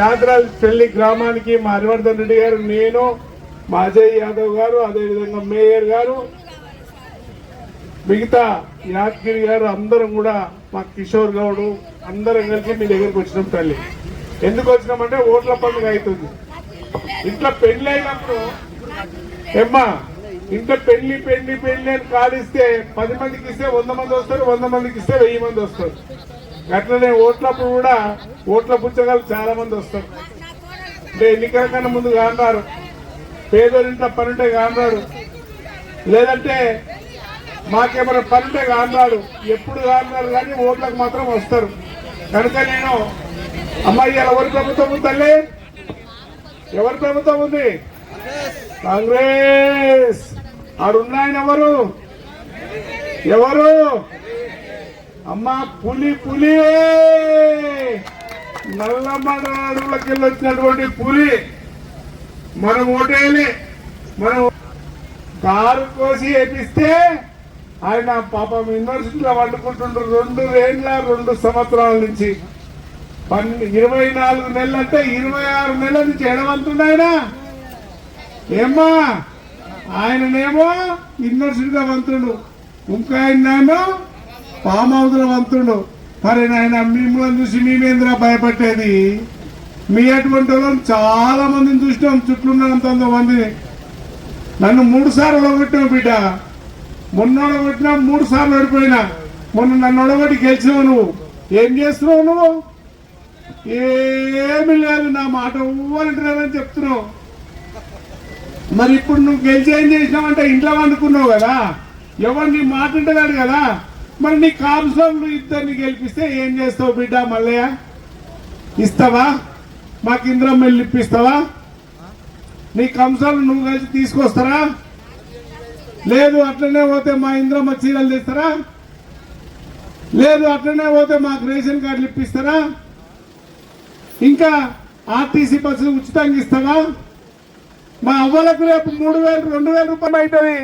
యాదరాజ్ పెళ్ళి గ్రామానికి మా హరివర్ధన్ రెడ్డి గారు నేను మా అజయ్ యాదవ్ గారు అదేవిధంగా మేయర్ గారు మిగతా యాదగిరి గారు అందరం కూడా మా కిషోర్ గౌడ్ అందరం కలిసి మీ దగ్గరికి వచ్చినాం తల్లి. ఎందుకు వచ్చినామంటే ఓట్ల పండుగ అవుతుంది. ఇంట్లో పెళ్ళి అయినప్పుడు ఏమ్మా ఇంట్లో పెళ్ళి పెళ్ళి పెళ్ళి అని కాలిస్తే పది మందికి ఇస్తే వంద మంది వస్తారు వంద మందికి ఇస్తే వెయ్యి మంది వస్తారు. అట్లనే ఓట్లప్పుడు కూడా ఓట్ల పుచ్చగాలు చాలా మంది వస్తారు. అంటే ఎన్నికల కన్నా ముందు కాన్నారు పేదోరింట పనుంటే కాన్నాడు లేదంటే మాకేమైనా పనుంటే కాన్నాడు ఎప్పుడు కాన్నారు కానీ ఓట్లకు మాత్రం వస్తారు. కనుక నేను అమ్మాయి ఎవరి ప్రభుత్వం ఉంది తల్లి? ఎవరి ప్రభుత్వం ఉంది? కాంగ్రెస్. ఆడున్నాయన ఎవరు? ఎవరు? అమ్మా పులి పులి! నల్లమడ అడవులకి వచ్చినటువంటి పులి! మనం ఓటేయాలి. మనం కారు కోసి వేపిస్తే ఆయన పాపం యూనివర్సిటీలో వండుకుంటుండ్రు రెండు వేల రెండు సంవత్సరాల నుంచి. పన్ను ఇరవై నాలుగు నెలలు అంటే ఇరవై ఆరు నెలల నుంచి ఎడవంతుండ ఆయన. ఏమ్మా ఆయననేమో యూనివర్సిటీలో మంత్రుడు ఇంకా ఆయనేమో ఫామ్ వంతుడు మరి నాయన మిమ్మల్ని చూసి మేమేంద్రా భయపట్టేది? మీ అటువంటి వాళ్ళని చాలా మందిని చూసినాం చుట్టూన్నంత మందిని నన్ను మూడు సార్లు ఒడగొట్టావు బిడ్డ. మొన్న ఒడగొట్టినా మూడు సార్లు ఓడిపోయినా. మొన్న నన్ను ఒడగొట్టి గెలిచినావు నువ్వు. ఏం చేస్తున్నావు నువ్వు? ఏమి లేదు నా మాట ఊరంటున్నానని చెప్తున్నావు. మరి ఇప్పుడు నువ్వు గెలిచి ఏం చేసినావంటే ఇంట్లో వండుకున్నావు కదా? ఎవరు నీ మాట ఉంటున్నాడు కదా? మరి నీ కాంసంలు ఇద్దరిని గెలిపిస్తే ఏం చేస్తావు బిడ్డ మల్లయ్య? ఇస్తావా? మాకు ఇంద్రం ఇప్పిస్తావా? నీ కంసాలు నువ్వు కలిసి తీసుకొస్తారా? లేదు అట్లనే పోతే మా ఇంద్రమ్మ చీరలు తెస్తారా? లేదు అట్లనే పోతే మాకు రేషన్ కార్డులు ఇప్పిస్తారా? ఇంకా ఆర్టీసీ బస్సులు ఉచితంగా ఇస్తావా? మా అవ్వలకు రేపు మూడు వేలు రెండు వేల రూపాయలు అవుతుంది.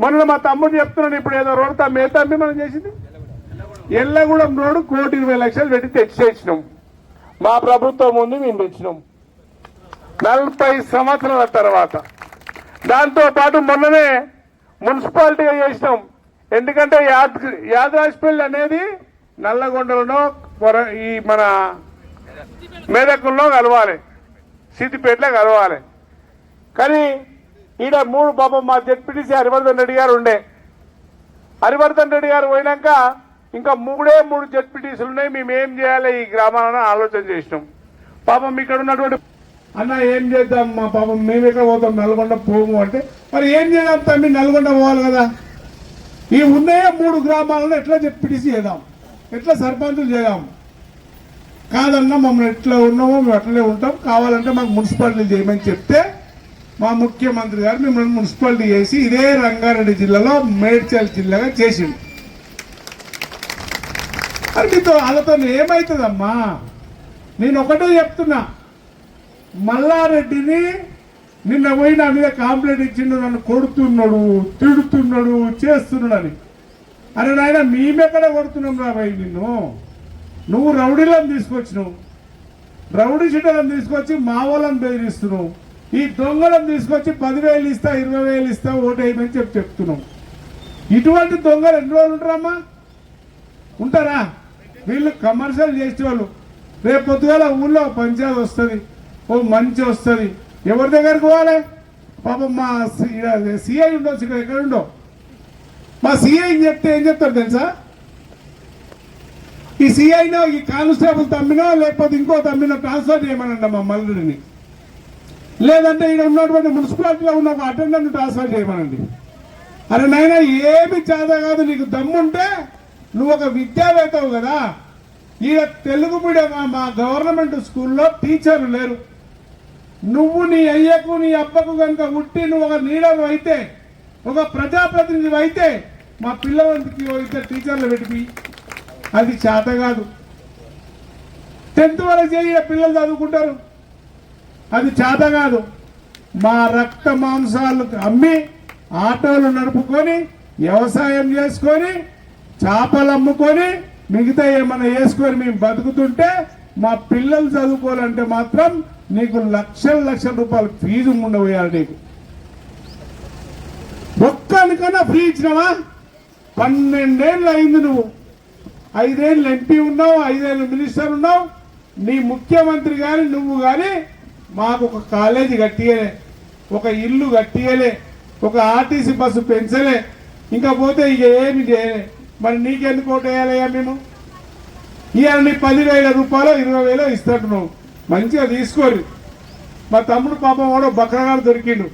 మొన్న మా తమ్ముడు చెప్తున్నాడు ఇప్పుడు ఏదో రోడ్డు తమ్మి ఏ మనం చేసింది. ఎల్లగూడెం రోడ్డు కోటి ఇరవై లక్షలు పెట్టి తెచ్చేసినాం. మా ప్రభుత్వం ముందు మేము తెచ్చినాం. నలభై సంవత్సరాల తర్వాత. దాంతో పాటు మొన్ననే మున్సిపాలిటీగా చేసినాం. ఎందుకంటే యాద్ యాదరాజపల్లి అనేది నల్లగొండలో పొర- ఈ మన మేదకుల్లో కలవాలి. సిద్దిపేటలో కలవాలి. కానీ ఈడ మూడు పాపం మా జెడ్పీటీసీ హరివర్ధన్ రెడ్డి గారు ఉండే. హరివర్ధన్ రెడ్డి గారు పోయినాక ఇంకా మూడే మూడు జెడ్పీటీసీలు ఉన్నాయి. మేము ఏం చేయాలి ఈ గ్రామాలను ఆలోచన చేసినాం. పాపం ఇక్కడ ఉన్నటువంటి అన్న ఏం చేద్దాం మా పాపం మేము ఎక్కడ పోతాం? నల్గొండ పోము అంటే. మరి ఏం చేద్దాం తమ్మి? నల్గొండ పోవాలి కదా. ఈ ఉన్నాయే మూడు గ్రామాలను ఎట్లా జెడ్పీటీసీ చేద్దాం? ఎట్లా సర్పంచులు చేద్దాం? కాదన్నా మమ్మల్ని ఎట్లా ఉన్నామో మేము అట్లనే ఉంటాం. కావాలంటే మాకు మున్సిపాలిటీ చేయమని చెప్తే మా ముఖ్యమంత్రి గారు మిమ్మల్ని మున్సిపాలిటీ చేసి ఇదే రంగారెడ్డి జిల్లాలో మేడ్చల్ జిల్లాగా చేసిండు. అది మీతో వాళ్ళతో ఏమవుతుందమ్మా నేను ఒకటే చెప్తున్నా. మల్లారెడ్డిని నిన్న పోయి నా మీద కాంప్లైంట్ ఇచ్చిండు నన్ను కొడుతున్నాడు తిడుతున్నాడు చేస్తున్నాడు అని అరే నాయన మేమెక్కడ కొడుతున్నాం రాబాయి నిన్ను? నువ్వు రౌడీలను తీసుకొచ్చినావు. రౌడీ షీటలను తీసుకొచ్చి మా వాళ్ళని బెదిరిస్తున్నావు. ఈ దొంగలను తీసుకొచ్చి పదివేలు ఇస్తా ఇరవై వేలు ఇస్తా ఓటేయమని చెప్పి చెప్తున్నాం. ఇటువంటి దొంగలు ఎన్ని రోజులు ఉంటారమ్మా? ఉంటారా? వీళ్ళు కమర్షియల్ చేసేవాళ్ళు. రేపు పొద్దుగాల ఊళ్ళో పంచాయతీ వస్తుంది ఓ మంచి వస్తుంది. ఎవరి దగ్గరికి పోవాలి? పాపం మా సిఐ ఉండొచ్చు ఇక్కడ ఎక్కడ ఉండో. మా సిఐ చెప్తే ఏం చెప్తారు తెలుసా? ఈ సిఐనో ఈ కానిస్టేబుల్ తమ్మినో లేకపోతే ఇంకో తమ్మినో ట్రాన్స్ఫర్ చేయమనండి మా మల్లుడిని. లేదంటే ఇక్కడ ఉన్నటువంటి మున్సిపాలిటీలో ఉన్న ఒక అటెండెంట్ ట్రాన్స్ఫర్ చేయమనండి. అరే నాయన ఏమి చేత కాదు నీకు దమ్ముంటే నువ్వు ఒక విద్యావేత్తవు కదా. ఈడ తెలుగు మీడియం మా- గవర్నమెంట్ స్కూల్లో టీచర్లు లేరు. నువ్వు నీ అయ్యకు నీ అబ్బకు కనుక ఉట్టి నువ్వు ఒక లీడర్ అయితే ఒక ప్రజాప్రతినిధి అయితే మా పిల్లలకి ఇద్దరు టీచర్లు పెట్టి అది చేత కాదు. టెన్త్ వరకు చేయ పిల్లలు చదువుకుంటారు. అది చేత కాదు. మా రక్త మాంసాలు అమ్మి ఆటోలు నడుపుకొని వ్యవసాయం చేసుకొని చేపలు అమ్ముకొని మిగతా ఏమైనా వేసుకొని మేము బతుకుతుంటే మా పిల్లలు చదువుకోవాలంటే మాత్రం నీకు లక్షల లక్షల రూపాయలు ఫీజు ఉండబోయాలి నీకు. ఒక్కనికన్నా ఫ్రీ ఇచ్చినావా? పన్నెండేళ్ళు అయింది నువ్వు. ఐదేళ్ళు ఎంపీ ఉన్నావు ఐదేళ్ళు మినిస్టర్ ఉన్నావు. నీ ముఖ్యమంత్రి కానీ నువ్వు కానీ మాకు ఒక కాలేజీ కట్టియలే ఒక ఇల్లు కట్టియలే ఒక ఆర్టీసీ బస్సు పెంచలే ఇంకా పోతే ఇక ఏమి చేయలే. మరి నీకెందుకు ఓటేయాలయ్యా మేము? ఇవాళ నీ పదివేల రూపాయలు ఇరవై వేలు ఇస్తాడు మంచిగా తీసుకోరు. మా తమ్ముడు పాపం కూడా బక్రగాడు దొరికిండు.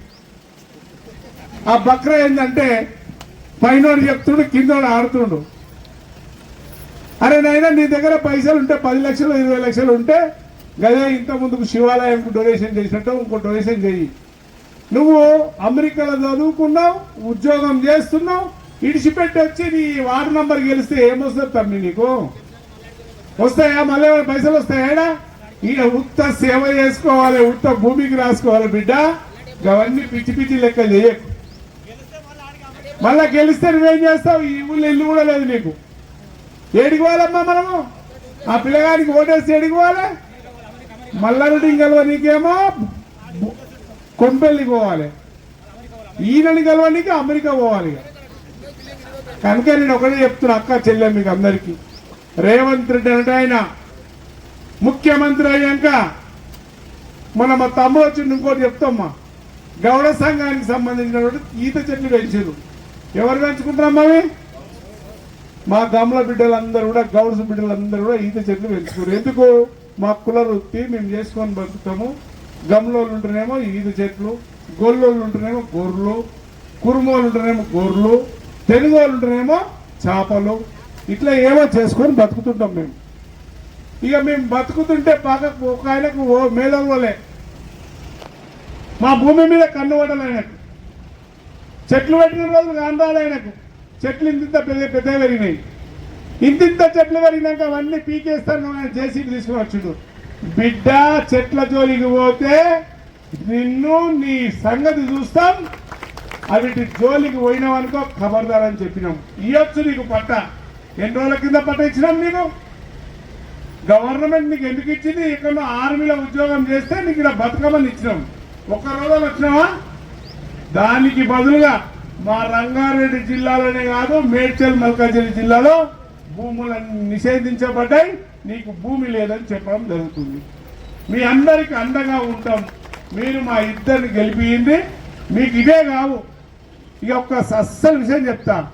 ఆ బక్ర ఏంటంటే పైనోడు చెప్తుండు కిందోడు ఆడుతుండు. అరే నాయన నీ దగ్గర పైసలు ఉంటే పది లక్షలు ఇరవై లక్షలు ఉంటే గదే ఇంత ముందుకు డొనేషన్ చేసినట్టు ఇంకో డొనేషన్ చెయ్యి. నువ్వు అమెరికాలో చదువుకున్నావు ఉద్యోగం చేస్తున్నావు ఇడిచిపెట్టి వచ్చి నీ వార్డు నంబర్ గెలిస్తే ఏమొస్తుంది తమ్మి నీకు? వస్తాయా? మళ్ళీ పైసలు వస్తాయా ఈయన ఉత్త సేవ చేసుకోవాలి ఉత్త భూమికి రాసుకోవాలి బిడ్డ. అవన్నీ పిచ్చి పిచ్చి లెక్క చేయకు మళ్ళా గెలిస్తే నువ్వేం చేస్తావు? ఈ ఊళ్ళో ఇల్లు కూడా లేదు నీకు. ఏడికి పోవాలమ్మా మనము? ఆ పిల్లగానికి ఓటేసి ఏడికి పోవాలి? మల్లారెడ్డి గెలవ నీకేమో కొంపెల్లి పోవాలి. ఈయనని గెలవనీకి అమెరికా పోవాలి ఇక. కనుక నేను ఒకటే చెప్తున్నా అక్క చెల్లె మీకు అందరికీ. రేవంత్ రెడ్డి అంటే ఆయన ముఖ్యమంత్రి అయ్యాక మన మా తమ్ముడు వచ్చి ఇంకోటి చెప్తామ్మా గౌడ సంఘానికి సంబంధించినటువంటి ఈత చెట్లు పెంచారు ఎవరు పెంచుకుంటారమ్మా అవి? మా గమల బిడ్డలందరూ కూడా గౌడ్స్ బిడ్డలందరూ కూడా ఈత చెట్లు పెంచుకోరు ఎందుకు? మా కుల వృత్తి మేము చేసుకొని బతుకుతాము. గమలోళ్ళు ఉంటేనేమో ఈదు చెట్లు గొల్లోళ్ళు ఉంటేనేమో గొర్రెలు కురుమోళ్ళు ఉంటేనేమో గొర్రెలు తెలుగు వాళ్ళు ఉంటేనేమో చేపలు. ఇట్లా ఏమో చేసుకొని బతుకుతుంటాం మేము. ఇక మేము బతుకుతుంటే పక్కకు ఒక ఆయనకు ఓ మేధంలోలే మా భూమి మీద కన్ను పడాలి ఆయనకు. చెట్లు పెట్టిన రోజులు కాండాలి ఆయనకు. చెట్లు ఇంత పెద్ద పెద్దవి పెరిగినాయి. ఇంతింత చెట్లు పెరిగినాక అవన్నీ పీకేస్తాను ఆయన జేసీబీ తీసుకుని వచ్చుడు బిడ్డ చెట్ల జోలికి పోతే నిన్ను నీ సంగతి చూస్తాం. అవిటి జోలికి పోయినావనుకో ఖబర్దార్ అని చెప్పినాం. ఇయ్యొచ్చు నీకు పట్ట. ఎన్ని రోజుల కింద పట్ట ఇచ్చినాం నీకు? గవర్నమెంట్ నీకు ఎందుకు ఇచ్చింది? ఇక్కడ ఆర్మీలో ఉద్యోగం చేస్తే నీకు ఇక్కడ బతుకమని ఇచ్చినాం. ఒక్క రోజులు వచ్చినావా? దానికి బదులుగా మా రంగారెడ్డి జిల్లాలోనే కాదు మేడ్చల్ మల్కాజిల్లి జిల్లాలో భూములన్నీ నిషేధించబడ్డాయి నీకు భూమి లేదని చెప్పడం జరుగుతుంది. మీ అందరికి అండగా ఉంటాం. మీరు మా ఇద్దరిని గెలిపింది మీకు ఇదే కావు. ఇక ఒక్క అస్సలు విషయం చెప్తా.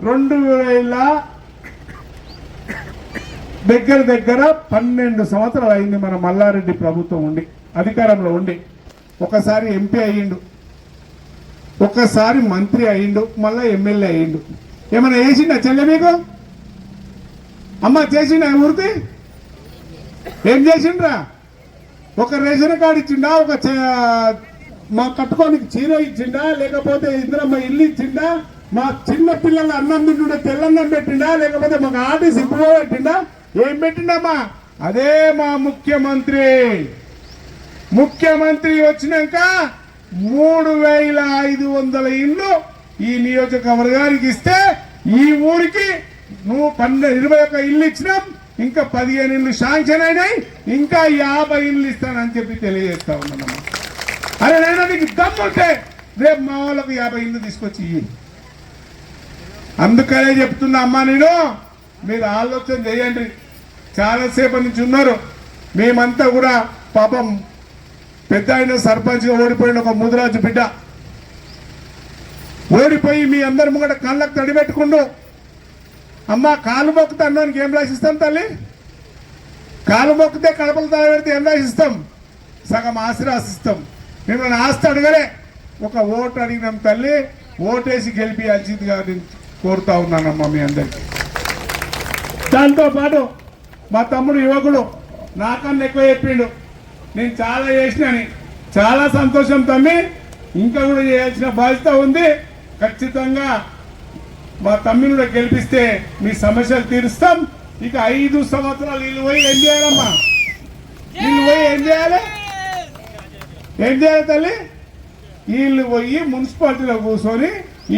రెండు వేల దగ్గర దగ్గర పన్నెండు సంవత్సరాలు అయింది మన మల్లారెడ్డి ప్రభుత్వం ఉండి అధికారంలో ఉండి. ఒకసారి ఎంపీ అయ్యిండు. ఒకసారి మంత్రి అయ్యిండు. మళ్ళీ ఎమ్మెల్యే అయ్యిండు. ఏమైనా చేసిండా చెల్లె మీకు? అమ్మ చేసిండా ఊరికి ఏం చేసిండ్రా? ఒక రేషన్ కార్డు ఇచ్చిండా? ఒక మా కట్టుకోనికి చీర ఇచ్చిండా? లేకపోతే ఇంద్రమ్మ ఇల్లు ఇచ్చిండా? మా చిన్న పిల్లల అన్నం తింటుండే తెల్లన్నం పెట్టిండా? లేకపోతే మాకు ఆర్టీసీ ఇప్పుడు పెట్టిండా? ఏం పెట్టిండమ్మా? అదే మా ముఖ్యమంత్రి. ముఖ్యమంత్రి వచ్చినాక మూడు వేల ఐదు వందల ఇల్లు ఈ నియోజకవర్గానికి ఇస్తే ఈ ఊరికి నువ్వు పన్నెండు ఇరవై ఒక్క ఇల్లు ఇచ్చినాం ఇంకా పదిహేను ఇల్లు శాంక్షన్ అయినాయి ఇంకా యాభై ఇల్లు ఇస్తానని చెప్పి తెలియజేస్తా ఉన్నానమ్మా. అరే నైనా నీకు దమ్ముంటే రేపు మా వాళ్ళకు యాభై ఇల్లు తీసుకొచ్చి ఇయ్యి. అందుకనే చెప్తున్నా అమ్మా నేను మీరు ఆలోచన చేయండి. చాలాసేపు నుంచి ఉన్నారు. మేమంతా కూడా పాపం పెద్ద ఆయన సర్పంచ్గా ఓడిపోయిన ఒక ముదిరాజు బిడ్డ. ఓడిపోయి మీ అందరి ముంగట కళ్ళకు తడిపెట్టుకుంటూ అమ్మ కాలు మొక్కుతే అన్నానికి ఏం రాసిస్తాం తల్లి? కాలు మొక్కితే కడపలు తాగబెడితే ఏం రాసిస్తాం సగం ఆస్తి రాసిస్తాం మిమ్మల్ని ఆస్తి అడగలే. ఒక ఓటు అడిగినాం తల్లి ఓటేసి గెలిపియాల్సిందిగా నేను కోరుతా ఉన్నానమ్మా మీ అందరికీ. దాంతోపాటు మా తమ్ముడు యువకుడు నాకన్నా ఎక్కువ చెప్పిండు. నేను చాలా చేసినని. చాలా సంతోషం తమ్మి. ఇంకా కూడా చేయాల్సిన బాధ్యత ఉంది. ఖచ్చితంగా మా తమ్మిని కూడా గెలిపిస్తే మీ సమస్యలు తీరుస్తాం. ఇక ఐదు సంవత్సరాలు వీళ్ళు పోయి ఏం చేయాలమ్మా? వీళ్ళు పోయి ఏం చేయాలి? ఏం చేయాలి తల్లి? వీళ్ళు పోయి మున్సిపాలిటీలో కూర్చొని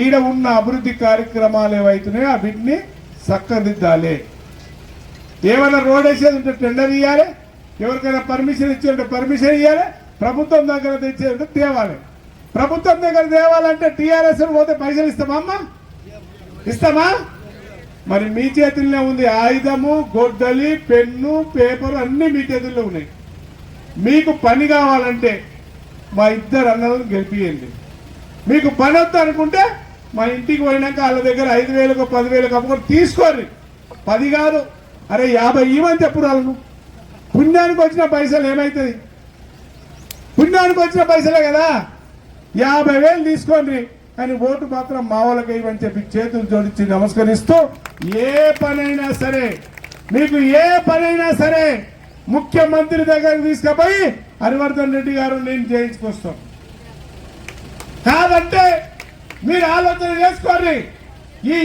ఈడ ఉన్న అభివృద్ధి కార్యక్రమాలు ఏవైతున్నాయో వీటిని చక్కదిద్దాలి. ఏమైనా రోడ్ వేసేది ఉంటే టెండర్ ఇవ్వాలి ఎవరికైనా పర్మిషన్ ఇచ్చేటట్టు పర్మిషన్ ఇవ్వాలి ప్రభుత్వం దగ్గర తెచ్చేటట్టు తేవాలి. ప్రభుత్వం దగ్గర తేవాలంటే టీఆర్ఎస్ పోతే పైసలు ఇస్తామమ్మా ఇస్తామా? మరి మీ చేతుల్లో ఉంది ఆయుధము గొడ్డలి పెన్ను పేపర్ అన్ని మీ చేతుల్లో ఉన్నాయి. మీకు పని కావాలంటే మా ఇద్దరు అన్నలను గెలిపియండి. మీకు పని వద్దు అనుకుంటే మా ఇంటికి పోయినాక వాళ్ళ దగ్గర ఐదు వేలకు పదివేలకు అమ్ముకొని తీసుకోండి పది కాదు అరే యాభై ఇవ్వని చెప్పు వాళ్ళను. పుణ్యానికి వచ్చిన పైసలు ఏమవుతుంది పుణ్యానికి వచ్చిన పైసలే కదా. యాభై వేలు తీసుకోండి కానీ ఓటు మాత్రం మా వాళ్ళకి ఇవ్వని చెప్పి చేతులు జోడించి నమస్కరిస్తూ ఏ పనైనా సరే మీకు ఏ పనైనా సరే ముఖ్యమంత్రి దగ్గరికి తీసుకుపోయి హరివర్ధన్ రెడ్డి గారు నేను చేయించుకొస్తాం కాదంటే మీరు ఆలోచన చేసుకోండి. ఈ